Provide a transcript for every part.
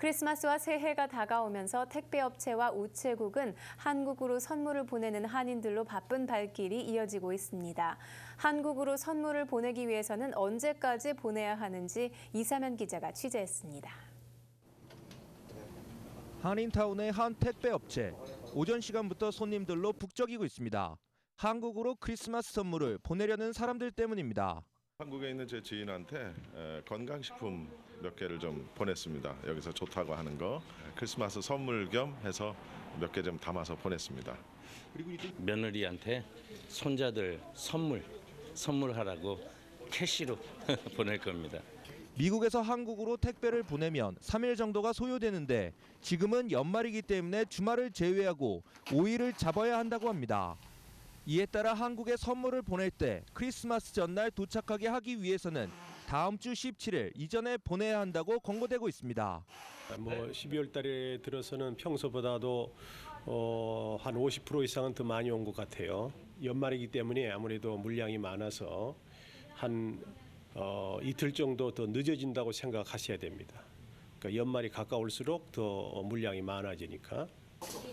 크리스마스와 새해가 다가오면서 택배업체와 우체국은 한국으로 선물을 보내는 한인들로 바쁜 발길이 이어지고 있습니다. 한국으로 선물을 보내기 위해서는 언제까지 보내야 하는지 이사면 기자가 취재했습니다. 한인타운의 한 택배업체. 오전 시간부터 손님들로 북적이고 있습니다. 한국으로 크리스마스 선물을 보내려는 사람들 때문입니다. 한국에 있는 제 지인한테 에, 건강식품 몇 개를 좀 보냈습니다. 여기서 좋다고 하는 거 크리스마스 선물 겸 해서 몇 개 좀 담아서 보냈습니다. 며느리한테 손자들 선물 선물하라고 캐시로 보낼 겁니다. 미국에서 한국으로 택배를 보내면 3일 정도가 소요되는데 지금은 연말이기 때문에 주말을 제외하고 5일을 잡아야 한다고 합니다. 이에 따라 한국에 선물을 보낼 때 크리스마스 전날 도착하게 하기 위해서는 다음 주 17일 이전에 보내야 한다고 권고되고 있습니다. 뭐 12월 달에 들어서는 평소보다도 어, 한 50% 이상은 더 많이 온 것 같아요. 연말이기 때문에 아무래도 물량이 많아서 한 어, 이틀 정도 더 늦어진다고 생각하셔야 됩니다. 그러니까 연말이 가까울수록 더 물량이 많아지니까.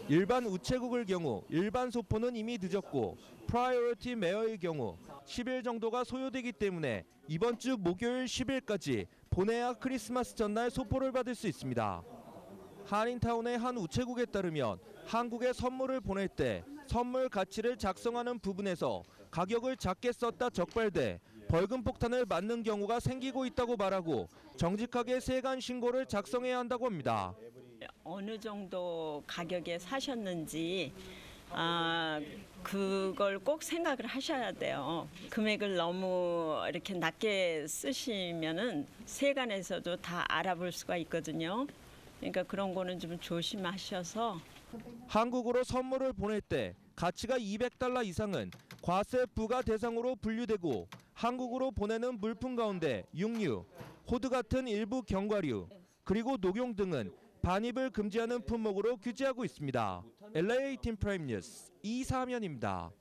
일반 우체국의 경우 일반 소포는 이미 늦었고 프라이어리티 메어의 경우 10일 정도가 소요되기 때문에 이번 주 목요일 10일까지 보내야 크리스마스 전날 소포를 받을 수 있습니다. 한인타운의 한 우체국에 따르면 한국에 선물을 보낼 때 선물 가치를 작성하는 부분에서 가격을 작게 썼다 적발돼 벌금 폭탄을 맞는 경우가 생기고 있다고 말하고 정직하게 세관 신고를 작성해야 한다고 합니다. 어느 정도 가격에 사셨는지 아 그걸 꼭 생각을 하셔야 돼요. 금액을 너무 이렇게 낮게 쓰시면은 세관에서도 다 알아볼 수가 있거든요. 그러니까 그런 거는 좀 조심하셔서 한국으로 선물을 보낼 때 가치가 200달러 이상은 과세 부과 대상으로 분류되고 한국으로 보내는 물품 가운데 육류, 호두 같은 일부 견과류, 그리고 녹용 등은 반입을 금지하는 품목으로 규제하고 있습니다. LA 팀 프라임 뉴스 이사면입니다.